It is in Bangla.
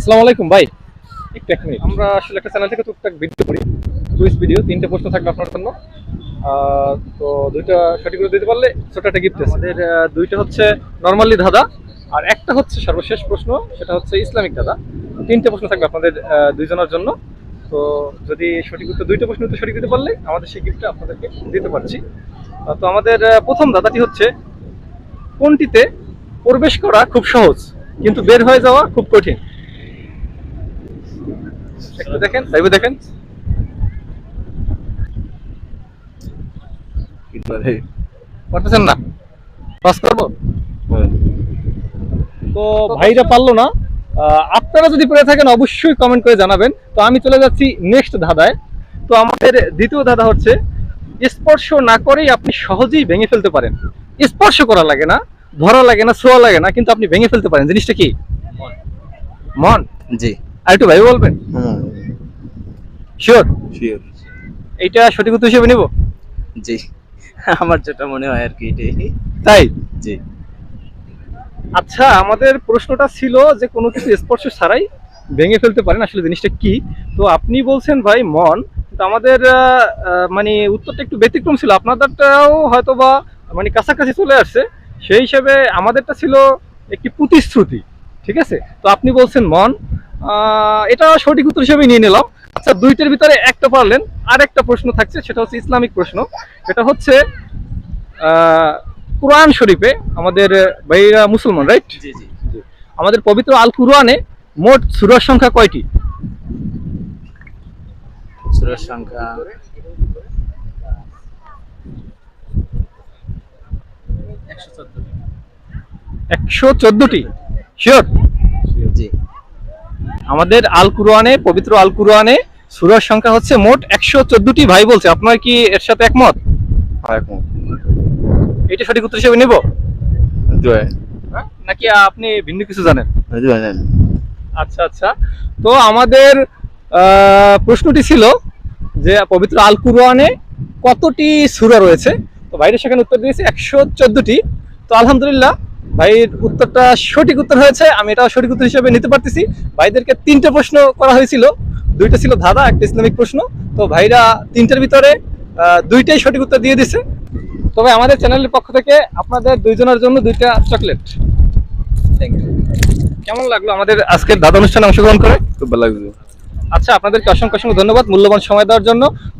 আসসালামু আলাইকুম ভাই। একটু এক মিনিট। আমরা আসলে একটা চ্যানেল থেকে টুকটাক ভিডিও করি। কুইজ ভিডিও তিনটে প্রশ্ন থাকবে আপনার জন্য। তো দুইটা সঠিক করে দিতে পারলে ছোট একটা গিফট আমাদের দুইটা হচ্ছে নর্মালি ধাঁধা আর একটা হচ্ছে সর্বশেষ প্রশ্ন সেটা হচ্ছে ইসলামিক ধাঁধা। তিনটে প্রশ্ন থাকবে আপনাদের দুইজনের জন্য। তো যদি সঠিক উত্তর দুইটা প্রশ্ন উত্তর সঠিক দিতে পারলে আমাদের সেই গিফটটা আপনাদেরকে দিতে পারছি। তো আমাদের প্রথম ধাঁধাটি হচ্ছে কোনটিতে প্রবেশ করা খুব সহজ কিন্তু বের হয়ে যাওয়া খুব কঠিন? একটু দেখেন লাইভে দেখেন। পারতেছেন না? পাস করব? তো ভাইরা পারল না। আপনারা যদি পেরে থাকেন অবশ্যই কমেন্ট করে জানাবেন। তো আমি চলে যাচ্ছি নেক্সট ধাঁধায়। তো আমাদের দ্বিতীয় ধাঁধা হচ্ছে স্পর্শ না করেই আপনি সহজেই ভেঙে ফেলতে পারেন। স্পর্শ করা লাগে না ধরা লাগে না ছোঁয়া লাগে না কিন্তু আপনি ভেঙে ফেলতে পারেন। জিনিসটা কি? মন? জি। আর একটু ভাই বলবেন? শিওর শিওর এইটা সঠিক উত্তর হিসেবে নিব? জি। আমার যেটা মনে হয় আর কি এটাই। তাই? জি। আচ্ছা আমাদের প্রশ্নটা ছিল যে কোনো কিছু স্পর্শ ছাড়াই ভেঙে ফেলতে পারেন। আসলে জিনিসটা কি? তো আপনি বলছেন ভাই মন তো আমাদের মানে উত্তরটা একটু ব্যতিক্রম ছিল। আপনাদেরটাও হয়তো বা মানে কাছাকাছি চলে আসছে। সেই হিসেবে আমাদেরটা ছিল একটি প্রতিশ্রুতি ঠিক আছে? তো আপনি বলছেন মন এটা সঠিক উত্তর হিসেবে নিয়ে নিলাম। আচ্ছা দুইটার ভিতরে একটা পারলেন। আর একটা প্রশ্ন থাকছে সেটা হচ্ছে ইসলামিক প্রশ্ন। এটা হচ্ছে কোরআন শরীফে আমাদের ভাইরা মুসলমান রাইট জি জি। আমাদের পবিত্র আল কুরআনে মোট সূরার সংখ্যা কয়টি? সুরের সংখ্যা একশো চোদ্দটি শিওর আমাদের আল কুরআনে পবিত্র আল কুরআনে সূরার সংখ্যা হচ্ছে মোট একশো চোদ্দটি ভাই বলছে। আপনার কি এর সাথে একমত? এটা সঠিক উত্তর হিসেবে নেব? জয়। হ্যাঁ? নাকি আপনি ভিন্ন কিছু জানেন? জয় আচ্ছা আচ্ছা। তো আমাদের প্রশ্নটি ছিল যে পবিত্র আল কুরআনে কতটি সূরা রয়েছে? তো বাইরে সেখানে উত্তর দিয়েছে একশো চোদ্দটি। তো আলহামদুলিল্লাহ ভাইয়ের উত্তরটা সঠিক উত্তর হয়েছে আমি এটা সঠিক উত্তর হিসেবে নিতে পারতেছি। ভাইদেরকে তিনটে প্রশ্ন করা হয়েছিল দুইটা ছিল ধাঁধা একটা ইসলামিক প্রশ্ন। তো ভাইরা তিনটার ভিতরে দুইটাই সঠিক উত্তর দিয়ে দিছে। তবে আমাদের চ্যানেলের পক্ষ থেকে আপনাদের দুইজনের জন্য দুইটা চকলেট। থ্যাংক ইউ কেমন লাগল আমাদের আজকের দাদা অনুষ্ঠানে অংশগ্রহণ করে? খুব ভালো লাগছে আচ্ছা আপনাদেরকে অসংখ্য অসংখ্য ধন্যবাদ মূল্যবান সময় দেওয়ার জন্য।